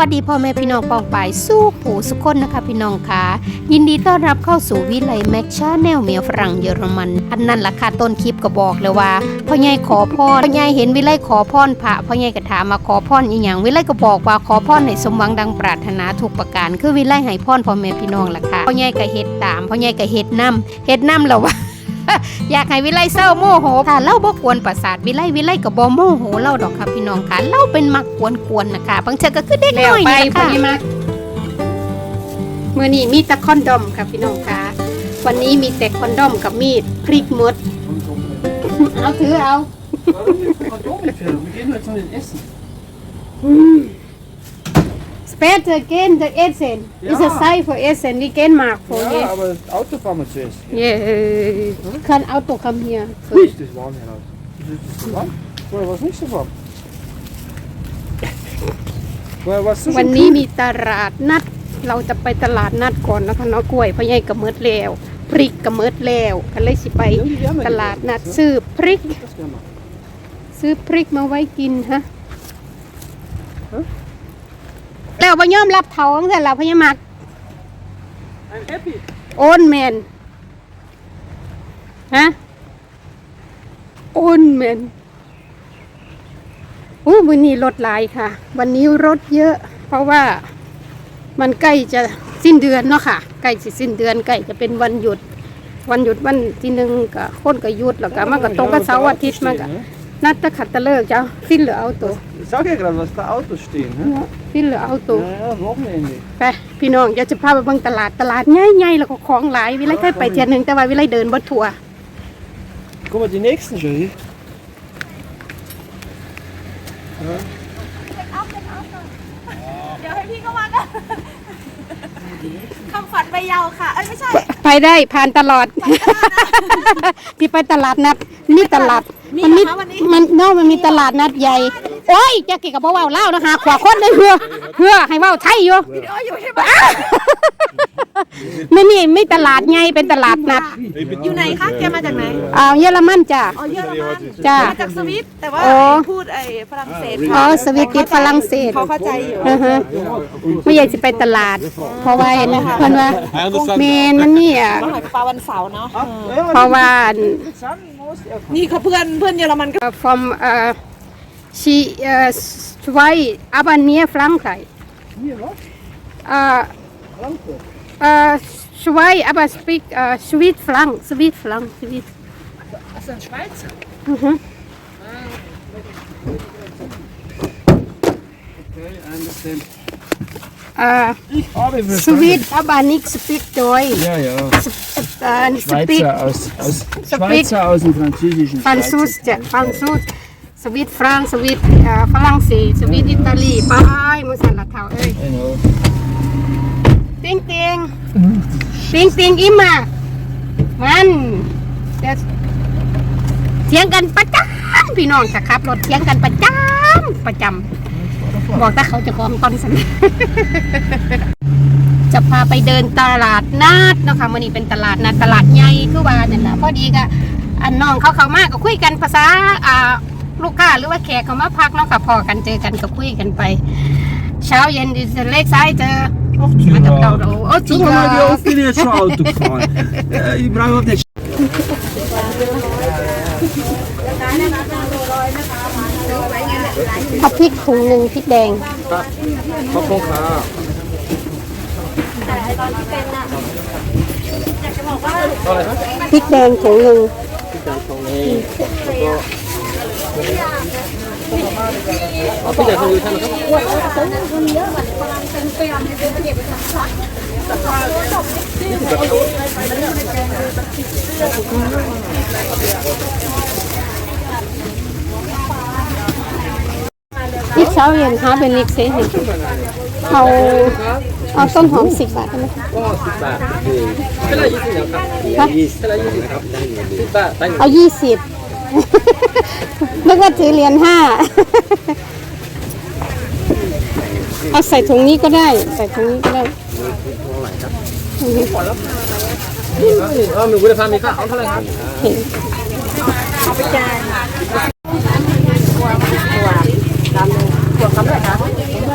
วัสดีพ่อแม่พี่น้องปองปายสู้ผู้สุคนนะคะพี่น้องค่ะยินดีต้อนรับเข้าสู่วิไลแม็กชาแนลเมียฝรั่งเยอรมัน อันนั้นล่ะค่ะต้นคลิปก็บอกเลยว่าพ่อใหญ่ขอพรพ่อใหญ่เห็นวิไลขอพรพระพ่อใหญ่ก็ถามมาขอพรอีหยังวิไลก็บอกว่าขอพรให้สมหวังดังปรารถนาทุกประการคือวิไลให้พรพ่อแม่พี่น้องล่ะค่ะพ่อใหญ่ก็เฮ็ดตามพ่อใหญ่ก็เฮ็ดนํเฮ็ดนํแล้วว่า อยากให้วิไลเศร้าโมโหค่ะเล่าบ่กวนประสาทวิไลวิไลก็บ่โมโหเล่าดอกค่ะพี่น้องค่ะเล่าเป็นมักกวนๆนะคะบางเทื่อก็คือเด็กน้อยนี่แหละค่ะมื้อนี้มีแต่คอนดอมค่ะพี่น้องค่ะวันนี้มีแต่คอนดอมกับมีดพริกหมดเอาถือเอา Wir gehen jetzt noch nicht essen. Später gehen der Essen. Ist es Ja. Zeit für Essen? Wir gehen mal vor Ja, aber das Auto fahren wir zuerst. Yeah. Kann Auto kommen hier. Nicht, das warm heraus. Das ist das so warm. Vorher war es nicht so warm. Vorher war es so วัน schön นี้ kühl. มีตลาดนัด เราจะไปตลาดนัดก่อนนะคะเนาะกล้วยพ่อใหญ่กระเมิดแล้วพริกกระเมิดแล้วก็เลยสิไปตลาดนัดซื้อพริก Das werden wir. ซื้อพริกมาไว้กินฮะ แล้วพ่ยอมรับเท่าตั้งแต่เราพ่อใหญ่มัก I'm Happy. โอนแมนฮะโอนแมนโอ้วันนี้รถหลายค่ะ วันนี้รถเยอะ เพราะว่ามันใกล้จะสิ้นเดือนเนาะค่ะ ใกล้จะสิ้นเดือนใกล้จะเป็นวันหยุด วันหยุดวันที่หนึ่งก็คนก็หยุดแล้วก็มันก็ตรงกับเสาร์อาทิตย์มันก็ นัดตะขัดตะเลิกเจ้าสิ้นเหลือเอาตัว Ich sag ja gerade, was da Autos stehen. Ne? สิ้นเหลือเอาตัว Ja, ja, Wochenende. ไปพี่น้องเดี๋ยวจะพาไปเบิ่งตลาดตลาดใหญ่ๆแล้วก็ของหลายวิไลเคยไปเที่ยวหนึงแต่ว่าวิไลเดินบ่ทั่ว Guck mal, die nächsten schon hier. เดี๋ยวให้พี่ก็มากันคำฝันไปเยาวค่ะ เอ้ยไม่ใช่ ไปได้ผ่านตลอด ที่ไปตลาดนัดนี่ตลาด มีมันมีเหรอคะวันนี้มันนอกมันมีตลาดนัดใหญ่ โอ้ยจะเกี่ยวกับเว้าเล่าวนะคะขวาคนเลยเพื่อเพื่อให้เว้าไทยอยู่วิดีโออยู่ใช่ไหมไม่นี่ไม่ตลาดใหญ่เป็นตลาดนัด อยู่ไหนคะแกมาจากไหนอ่าเยอรมันจ้ะอ๋อเยอรมันจ้ะมาจากสวิตแต่ว่าอ๋อพูดไอ้ฝรั่งเศสอ๋อสวิตติดฝรั่งเศสเขาเข้าใจอยู่อือฮะไม่อยากจะไปตลาด เพราะว่าเห็นเพื่อนว่าเมนมันนี่อะมาหอยปลาวันเสาร์เนาะ Ja, เพราะว่า San muss er นี่เขาเพื่อนเพื่อนเยอรมันก็ uh, from uh, she uh, Schweiz, aber near Frankreich. hier was? Uh, Frankfurt. uh, Schweiz, aber speak uh, sweet Frank, sweet Frank, sweet. Das ist ein Schweizer. Mhm. Okay, I understand. Uh, Ich habe sweet, aber nicht speak Deutsch. Ja, ja. Uh, speak Schweizer aus, aus Schweizer aus dem Französischen. Französ, ja, Französ. Sweet France, sweet uh, ฝรั่งเศส sweet อิตาลีไปมุสันละเท่าเอ้ย I know. ติงติงติงติงอิมมามันเดี๋ยวเถียงกันประจำพี่น้องจะขับรถเถียงกันประจำประจำ บอกถ้าเขาจะพร้อมตอนสัน จะพาไปเดินตลาดนัดเนาะคะมันนี้เป็นตลาดนัดตลาดใหญ่คือว่าเนี่ยแหละพอดีก็อันน้องเขาเขามากก็คุยกันภาษาอ่าลูกค้าหรือว่าแขกเขามาพักเนาะค่ะพอกันเจอกันก็คุยกันไป เช้าเย็นดิสเล็กซ้ายเจอ Ach, มาจาก Tina. เราโอ้จริง Guck เหรอ mal, wie oft wir jetzt schon Auto fahren. Ja, ich brauche überhaupt nicht. เอาพริกถุงหนึ่งพริกแดงขอบคุณค่ะพริกแดงถุงหนึ่งพี่จะซื้อใช่ไหมครับพริกเช้าเย็นฮาเป็นนิกเซ่เอา เอาต้นหอมสิบบาทได้ไหมคะก็สิบบาทเป็นอะไรยี่สิบครับเป็นอะไรยี่สิบครับสิบบาทได้เอายี่สิบนึกว่าถือเหรียญห้าเอาใส่ถุงนี้ก็ได้ ใส่ถุงนี้ก็ได้เออมีวุฒิภาพมีค่าเอาเท่าไหร่ครับเห็นตัวคำเลยคะได้จ้ะร้านเดียวกันครับเก่งไหม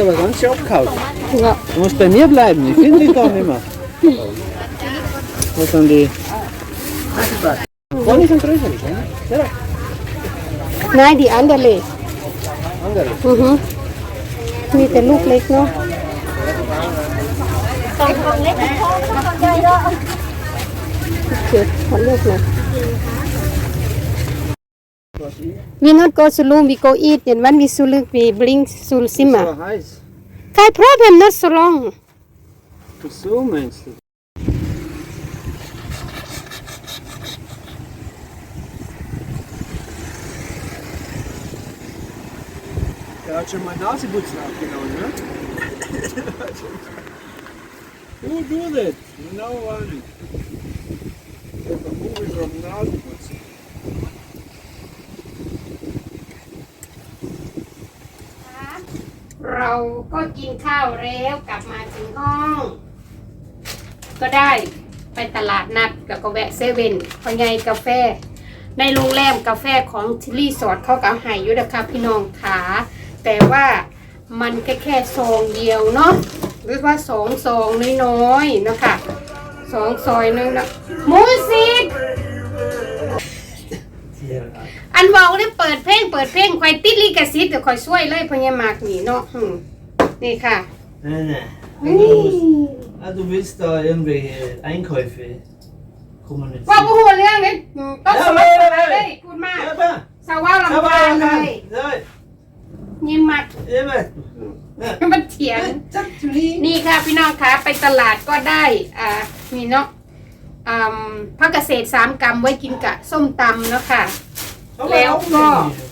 hast aber ganz schön abgehauen. Ja. Du musst bei mir bleiben, ich finde dich da nicht mehr. Wo sind die? Vorne sind größer, ne? Nein, die andere. Andere? Mhm. Mit der Luft legt noch. Okay, von Luft noch. We not go to room, we go eat, and when we suluk, we bring sul simmer. So heiß. Kein Problem, not so long. So meinst du? Der hat schon mal Naseputzen abgenommen, ne? Who do that? No one. The movie from Naseputzen. เราก็กินข้าวแล้วกลับมาถึงห้อง ก็ได้ไปตลาดนัดแล้วก็แวะเซเว่นพอไงกาแฟ ในโรงแรมกาแฟของทิรีสอร์ทเขาก็ให้อยู่นะคะพี่น้องขาแต่ว่ามันแค่แค่ซองเดียวเนาะหรือว่าสองซองน้อยๆเนะคะสองซอยนึงนะมูสิ อันเวาเนี่ยเปิดเพลงเปิดเพลงคอยติดลิขสิทธิ์เดี๋ยวคอยช่วยเลยพญามากนี่เนาะอืมนี่ค่ะ Nein, nein. นี่ Ah, du willst da irgendwelche Einkäufe kommunizieren. ว่าผู้หัวเรื่องเลยอืมต้องสมัครมาเลยพูดมาก Ja, aber. สาวาลำบากเลย Ja, ยิ้มมาก ja, aber. Ja. มันเถียง Zack, du liegst. นี่ค่ะพี่น้องคะไปตลาดก็ได้ อ่า มีเนาะอ่าพักเกษตรสามกรัมไว้กินกะส้มตำเนาะค่ะ Aber Leo, auch go. nicht.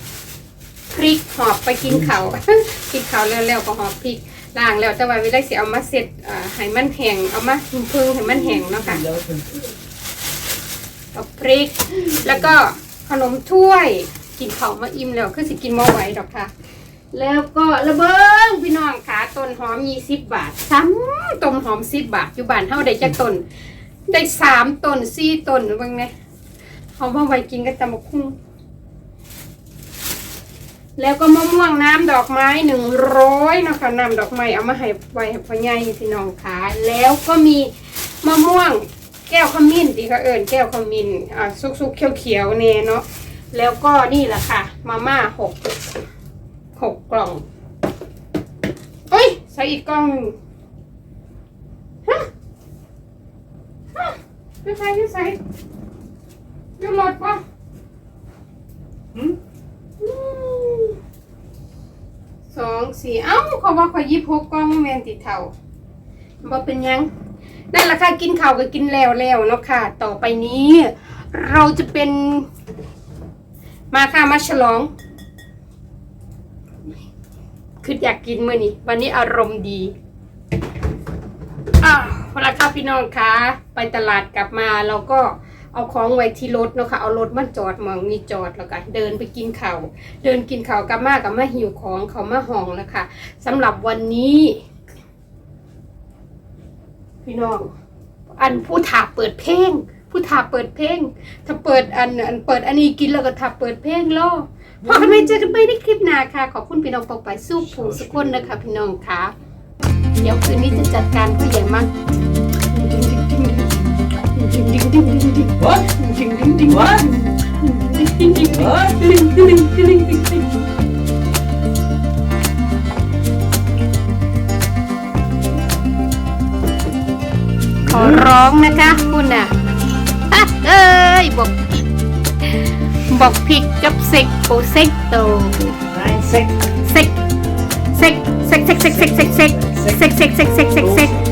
พริกหอบไปกินเขากินเขาแล้วๆก็หอบพริกล้างแล้วแต่ว่าวิไลสิเอามาเสร็จอ่าให้มันแห้งเอามาพึ่งให้มันแห้งเนาะค่ะเอาพริก แล้วก็ขนมถ้วย กินเขาวมาอิ่มแล้วคือสิกินมอไหวดอกค่ะ แล้วก็ระเบิงพี่น้องขาต้นหอมยี่สิบบาท ซ้ำต้นหอมสิบบาทอยู่บ้านเท่าได้จักต้นได้สามต้นสี่ต้นเบางเนี่ยเอามาไว้กินกันตำบักคุ้ง แล้วก็มะม่วงน้ำดอกไม้หนึ่งร้อยนะคะน้ำดอกไม้เอามาให้ไว้ให้พ่อใหญ่พี่น้องขาแล้วก็มีมะม่วงแก้วขมิ้นที่เขาเอิญแก้วขมิ้นอ่าซุกๆเขียวๆเนี่ยเนาะแล้วก็นี่แหละค่ะ มาม่าหกหกกล่องเอ้ยใส่อีกกล่องหนึ่งฮะฮะไม่ใส่ไม่ใส่อยูรถปะหืม อืมส องสี่เอ้าเขาว่าเขายิบหกกล่องแมนติดเท่าบ่เป็นยังนั่นแหละค่ะกินข้าวก็กินแล้วแล้วเนาะค่ะ ต่อไปนี้ เราจะเป็นมาค่ะมาฉลองคืออยากกินมื้อนี้วันนี้อารมณ์ดีอ้าวเอาละค่ะพี่น้องคะไปตลาดกลับมาเราก็ เอาของไว้ที่รถเนาะค่ะเอารถมาจอดมองนี่จอดแล้วก็เดินไปกินข้าวเดินกินข้าวกับมากับมาหิวของเขามาห้องแล้วค่ะสำหรับวันนี้ พี่น้องอันผู้ถาเปิดเพลงผู้ถาเปิดเพลง ถ้าเปิดอันอันเปิดอันนี้กินแล้วก็ถาเปิดเพลงล่อพอกันไปเจอกันไปในคลิปหน้าค่ะ ขอบคุณพี่น้องปอกไปสู้ผู้สุกคนนะคะพี่น้องค่ะ เดี๋ยวคืนนี้จะจัดการผู้ใหญ่มาก What? What? What? ขอร้องนะคะคุณน่ะอะเอ้ยบอกบอกผิดกับเซ็กโอเซ็กโต Nein, sechs. เซ็กเซ็กเซ็กเซ็กเซ็กเซ็กเซ็กเซ็กเซ็กเซ็กเซ็กเซ็กเซ็ก